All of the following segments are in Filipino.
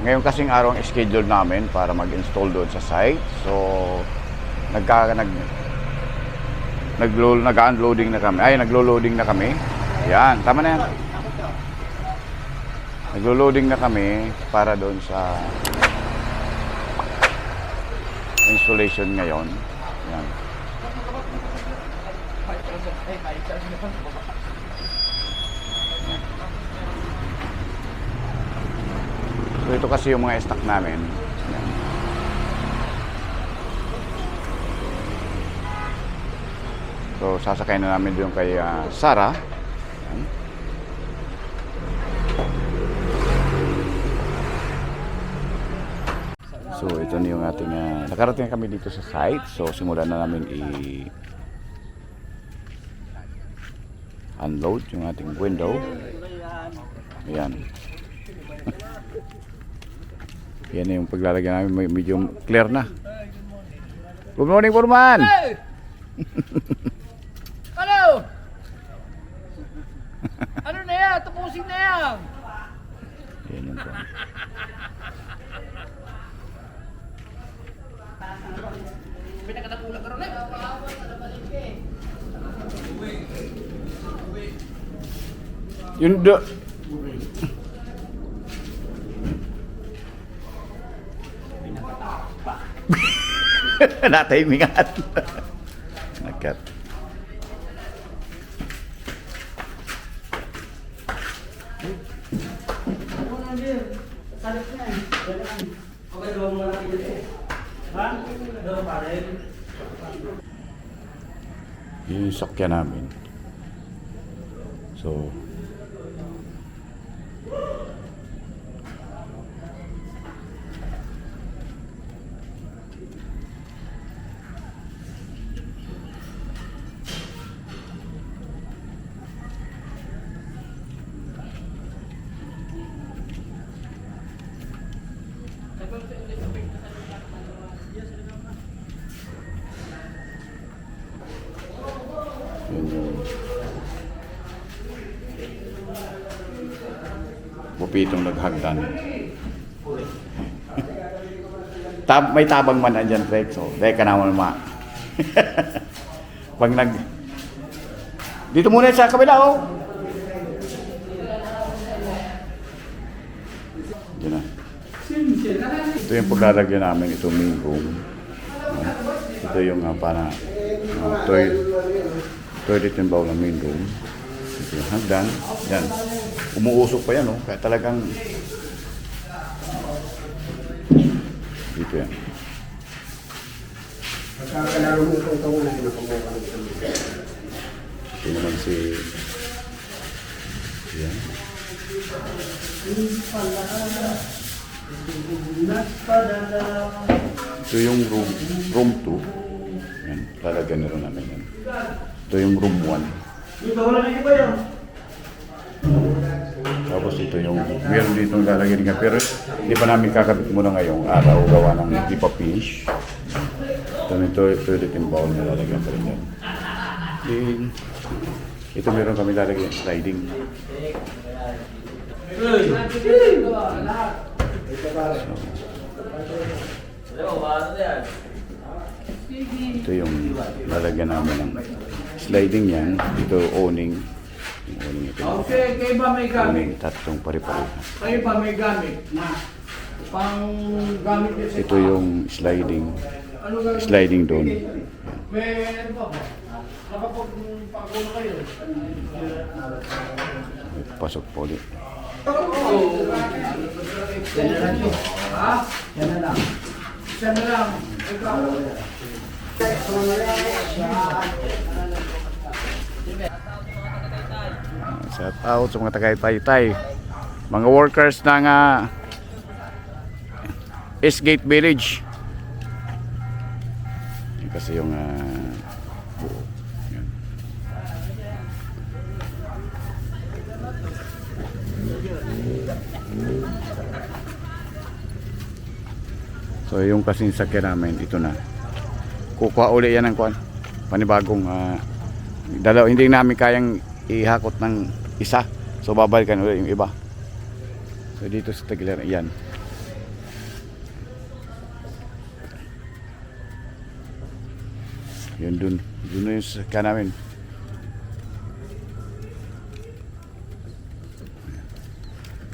Ngayon kasing araw ang schedule namin para mag-install doon sa site. So, nagka, nag, naglo, nag-unloading na kami. Ay, naglo-loading na kami. Yan, tama na yan. Naglo-loading na kami para doon sa installation ngayon. Yan. So ito kasi yung mga stock namin. So sasakay na namin doon kay ah, Sarah. Yan. So ito na yung ating ah, nakarating kami dito sa site. So simulan na namin i unload yung ating window. Ayan. Yan na yung paglalagyan namin. Medyo clear na. Good morning, Foreman! Ano? ano na yan? Tapusin na yan! Yan yung po. Pinakatapula ka rin eh. Yun do... Natimingan. Nakat. Yun yung sakyan namin. So, Pupitong naghagdan. Tab may tabang man andyan, Rex. So, teka naman ma. Pag nag... Dito muna sa kabila, oh. Yun na. Ito yung paglalagyan namin, ito main room. Ah, Ito yung uh, para uh, toilet, toilet and bowl ng main room. Ito yung hagdan. Yan. Umuusok pa yan, oh. Kaya talagang dito yan. Ito naman si yan. Ito yung room room 2. Yan, lalagyan na rin namin yan. Ito yung room 1. Tapos ito yung, meron dito lalagyan ka. Pero hindi pa namin kakabit muna ngayong araw gawa ng hindi pa finish. Ito nito, toilet and bowl na lalagyan pa rin yan. Then, ito meron kami lalagyan sliding. Ito yung lalagyan namin ng sliding yan. Ito owning. Yung owning ito. Okay, kayo ba may gamit? Owning tatlong pare-pare. Kayo ba may gamit? Na, pang gamit niyo sa Ito yung sliding. Ano gagawin? Sliding doon. May ano ba? Nakapagpago na kayo. Pasok po ulit. Ha? Yan na lang. Isa na lang. Ikaw. Shout out sa mga tagaytay-tay. Mga workers ng uh, Eastgate Village. Yan kasi yung ah, buo. Yan. So yung kasing sakyan namin, ito na. Kukuha uli yan ng kuan. Panibagong ah, dalaw hindi namin kayang ihakot ng isa. So babalikan ulit yung iba. So dito sa Tagilaran, yan. Yun dun. Dun na yung sasakyan namin.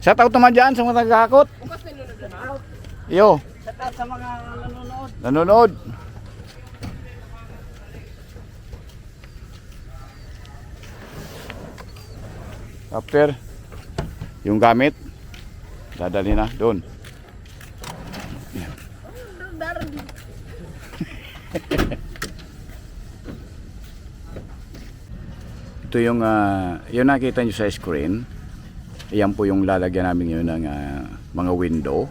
Shout out naman dyan sa mga nagkakot. Yo. Shout out sa mga nanonood. Nanonood. After, yung gamit, dadali na doon. Ito yung, ah, yung nakita nyo sa screen. Yan po yung lalagyan namin yun ng ah, mga window.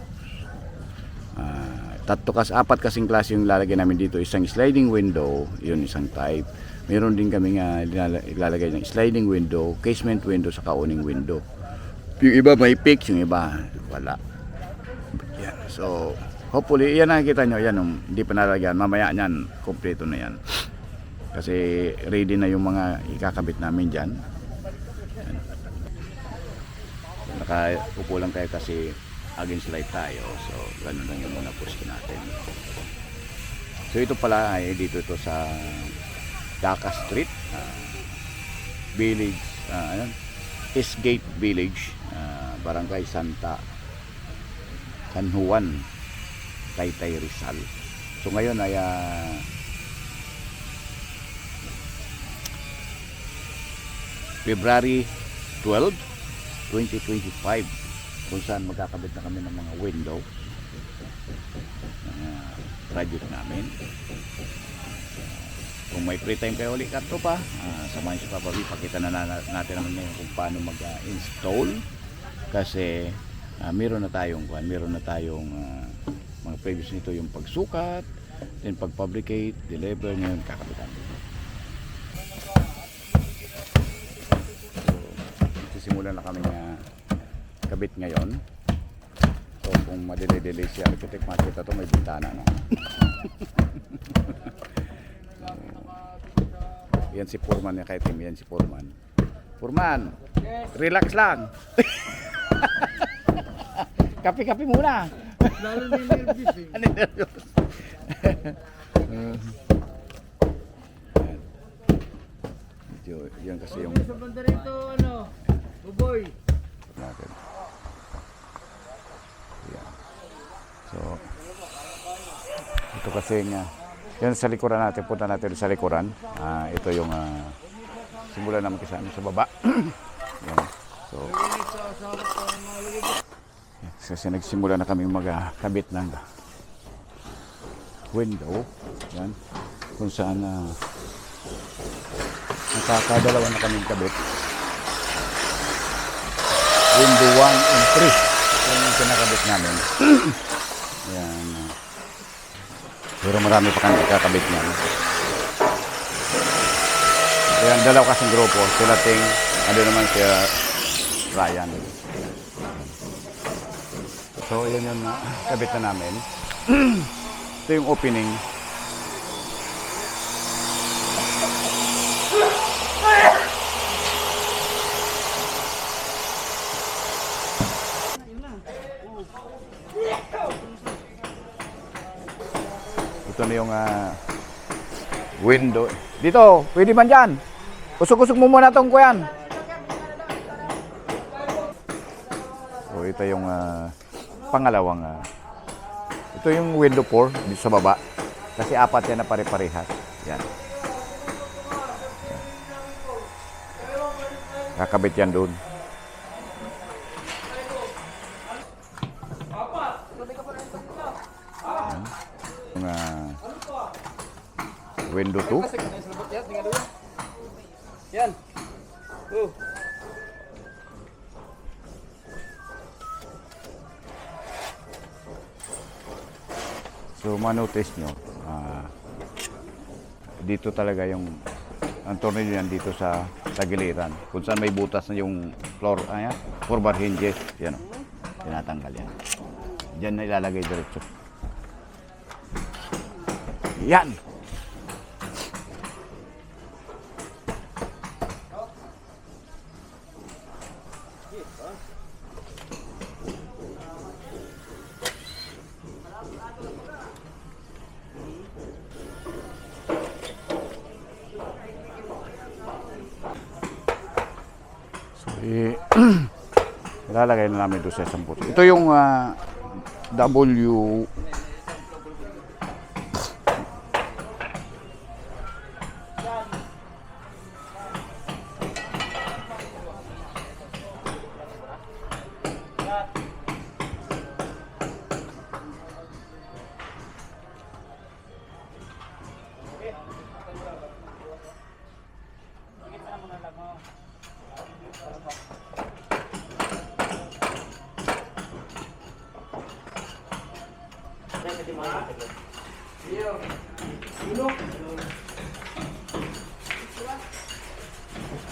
Tatlo kas apat kasing klase yung lalagyan namin dito. Isang sliding window, yun isang type. Meron din kami nga ilalagay ng sliding window, casement window, sa owning window. Yung iba may fix, yung iba wala. Yan. So, hopefully, yan nakikita nyo, yan, um, hindi pa nalagyan. Mamaya yan, kompleto na yan. Kasi ready na yung mga ikakabit namin dyan. Yan. Nakaupo lang tayo kasi against light tayo. So, ganun lang yung muna push natin. So, ito pala ay dito ito sa Dhaka Street. ah, village. ah, ano? Eastgate Village. ah, Barangay Santa. San Juan. Taytay Rizal. So, ngayon ay ah, February 12, 2025 kung saan magkakabit na kami ng mga window ng uh, project namin. Kung may free time kayo ulit kanto pa, uh, samahin si Papa B, pakita na, na natin naman ngayon kung paano mag-install kasi uh, meron na tayong kuan, meron na tayong uh, mga previous nito yung pagsukat, then pag-publicate, deliver ngayon kakabitan. Sisimulan na kami na kabit ngayon. So kung madele-delay si architect, makita to may bintana so, yan si Foreman niya kay Tim, yan si Foreman. Foreman, relax lang. Kape-kape muna. Lalo na yung nervous eh. Ano yung nervyos? Medyo, yan kasi yung Sa banda rito, ano, buboy. natin. Yan. So, ito kasi nga, yan sa likuran natin, punta natin sa likuran. Ah, ito yung ah, simulan naman kasi sa baba. yan. So, kasi nagsimula na kami magkabit ng window. Yan. Kung saan na nakakadalawa na kaming kabit. Window 1 and 3. Yan yung kinakabit namin. Yan. Pero marami pa kami kakabit niyan. Yan, dalaw kasing grupo. Sila Ting, ano naman si uh, Ryan. So, yan yung uh, kabit na namin. Ito yung opening. Ito na yung ah, window. Dito, pwede man dyan. Usok-usok mo muna itong kuyan. So, ito yung ah, pangalawang ah, ito yung window 4 dito sa baba. Kasi apat yan na pare-parehas. Yan. Yan. Kakabit yan doon. Yan. Yung ah, window 2. Yan. Oh. So manotice nyo, ah, dito talaga yung ang tornilyo yan dito sa tagiliran. Kung saan may butas na yung floor, ay, four bar hinges, yan o. Tinatanggal yan. Diyan na ilalagay diretso. Yan! So, eh, ilalagay na namin doon sa isang puto. Ito yung uh, W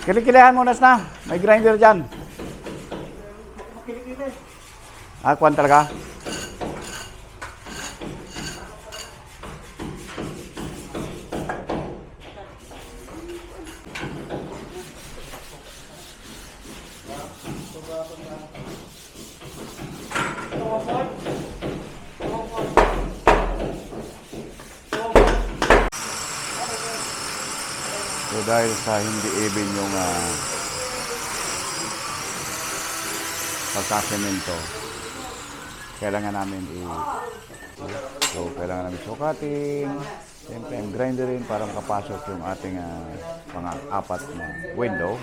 Kilikilihan mo nas na. May grinder dyan. Ah, kwan talaga? Dahil sa hindi even yung uh, pagkasemento, kailangan namin i So kailangan namin sukatin, siyempre ang grinderin para makapasok yung ating ah, mga apat na window.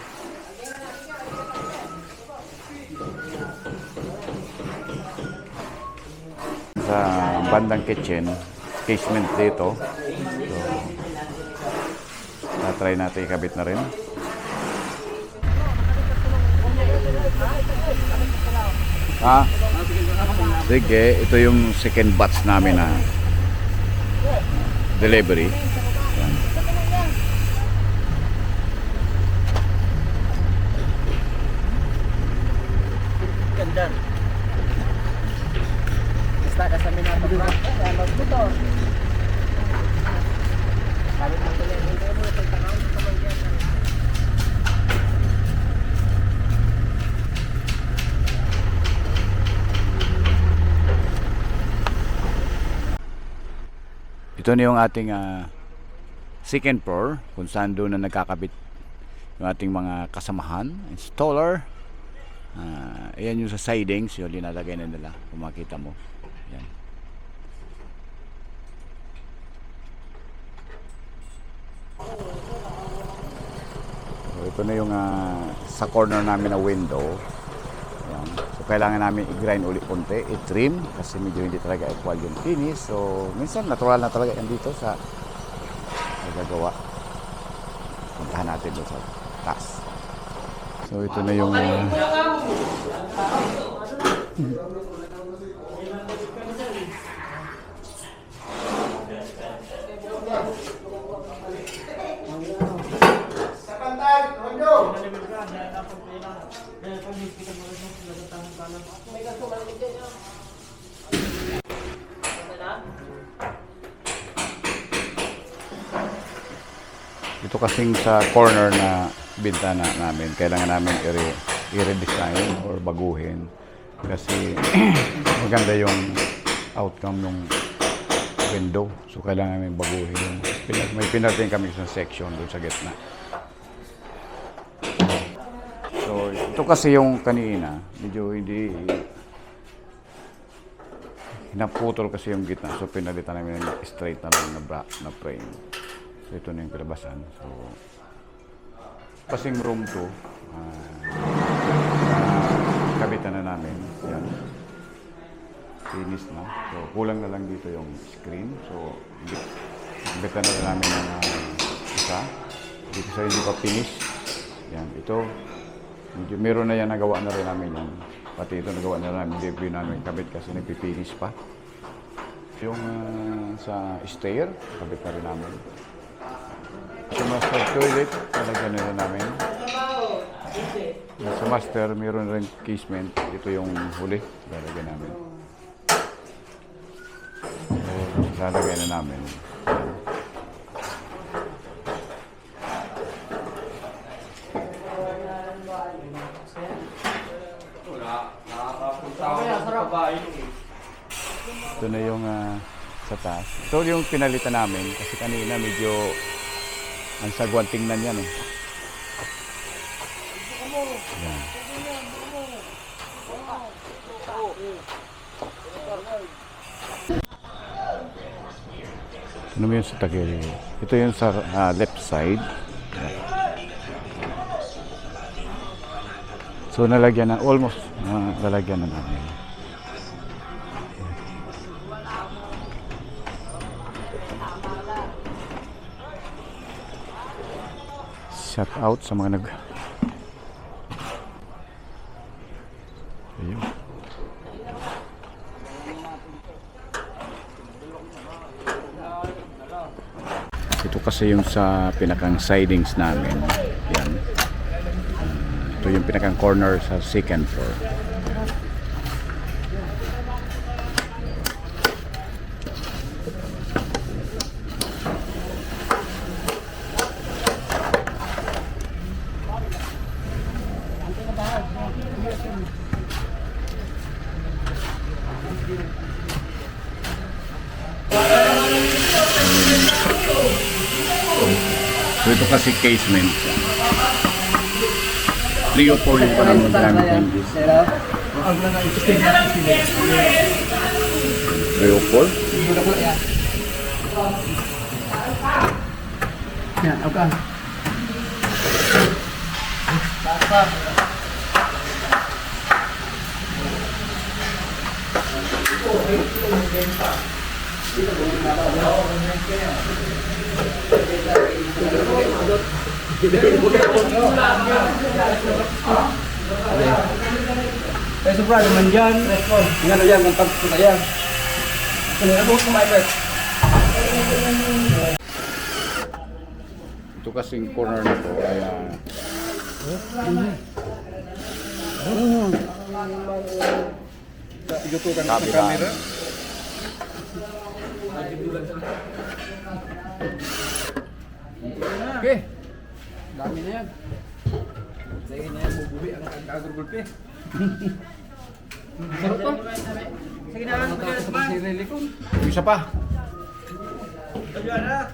Sa bandang kitchen, casement dito. So, na-try natin ikabit na rin. Ha? Sige, ito yung second batch namin na delivery. Yan. Ganda. Basta ka sa minato ba? Kaya magbuto. Sabi mo tuloy, hindi mo ito tanaw sa kamangyan. Ito na yung ating ah, second floor kung saan doon na nagkakabit yung ating mga kasamahan, installer. Ah, ayan yung sa sidings, yung linalagay na nila. Kung makita mo. Yan. So, ito na yung ah, sa corner namin na window. Kailangan namin i-grind ulit konti, i-trim kasi medyo hindi talaga equal yung finish. So, minsan natural na talaga yan dito sa nagagawa. Puntahan natin doon sa taas. So, ito na yung ah, Ito kasing sa corner na bintana namin, kailangan namin i- i-redesign or baguhin kasi maganda yung outcome ng window. So kailangan namin baguhin. May pinarating kami sa section doon sa gitna. So ito kasi yung kanina, medyo hindi naputol kasi yung gitna. So pinalitan namin ng straight na lang na, na frame. So ito na yung kalabasan. So kasing room to, ah, kabitan na namin. Yan. Finish na. So kulang na lang dito yung screen. So kabitan na namin ng ah, isa. Dito sa hindi pa finish. Yan. Ito, medyo meron na yan nagawa na rin namin yan. Pati ito nagawa na namin. Hindi namin kabit kasi nagpipinis pa. Yung ah, sa stair, kabit na rin namin. Master toilet, talagyan na rin namin. Sa master, meron rin casement. Ito yung huli, lalagyan namin. So, lalagyan na namin. Ito na yung ah, sa taas. Ito yung pinalitan namin kasi kanina medyo ang sagwan tingnan yan eh. Yan. Ano yun sa Taguig? Ito yung sa ah, left side. So nalagyan na, almost na, nalagyan na namin. Shout out sa mga nag... Ayun. Ito kasi yung sa pinakang sidings namin. Yan. Ito yung pinakang corner sa second floor. So ito kasi casement. Leopold yung parang ano magamit ng English. Leopold? Yan, okay. Tapa. Eh, sobra naman dyan. Nga na yan, ang pagpunta yan. Ano na buhok kumain, Bert? Ito kasing corner na to ay ah, Igutukan sa camera. Okay. Dami na yan. Sa inyo na yan, bubuhi ang kagagulpe. Sarap to. Sige na, ano pa? Isa pa. Ah. Ano Tayo na.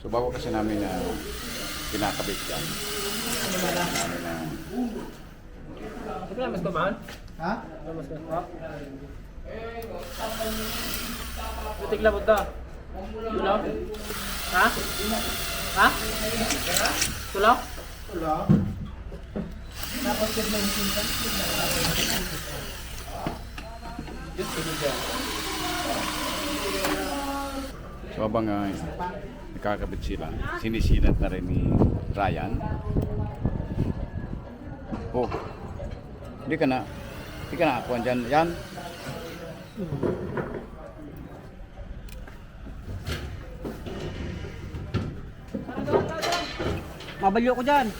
So bago kasi namin na uh, kinakabit yan. Ano na? Mas kumahan? Ha? Namaskar po. Butik labot da. Tulaw? Ha? Ha? Tulaw? Tulaw. Dapat ko na hindi ka. So abang uh, nakakabit sila, sinisinat na rin ni Ryan. Oh, hindi ka na Sige na, kuhan dyan. Yan. Mabalyo ko dyan.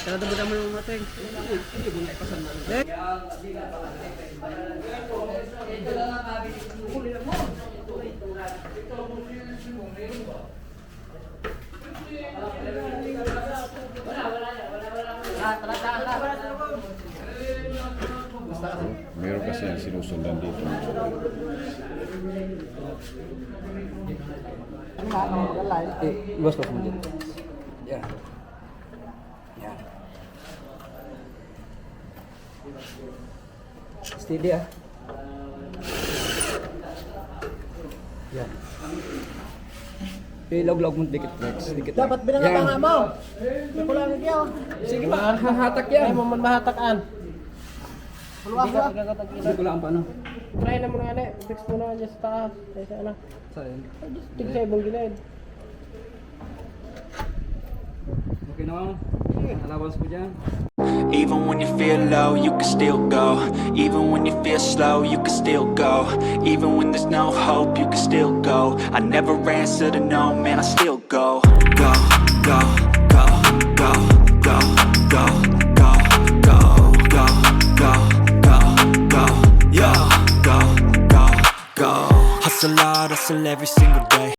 Tara dabutan mo yung matay. Hindi mo na ipasan mo. Ito lang ang eh. kabili. Huli mo. Sinusundan dito. Eh, iwas sa dyan. Yan. Yan. Steady ah. Yan. Pilog-log mo dikit Rex. Dikit Dapat binangabanga mo. May kulangan yaw. Sige ma, hahatak yan. Ay, mo man mahatakan. Puluwa ko. Hindi ko lang pa ano. Try na muna nga fix mo na dyan sa taas. Ay, sa ano. Saan? Tig sa ibang gilid. Okay na mo. Allowance mo dyan. Even when you feel low, you can still go. Even when you feel slow, you can still go. Even when there's no hope, you can still go. I never answer to no, man, I still go, go, go, Hustle hard, hustle every single day.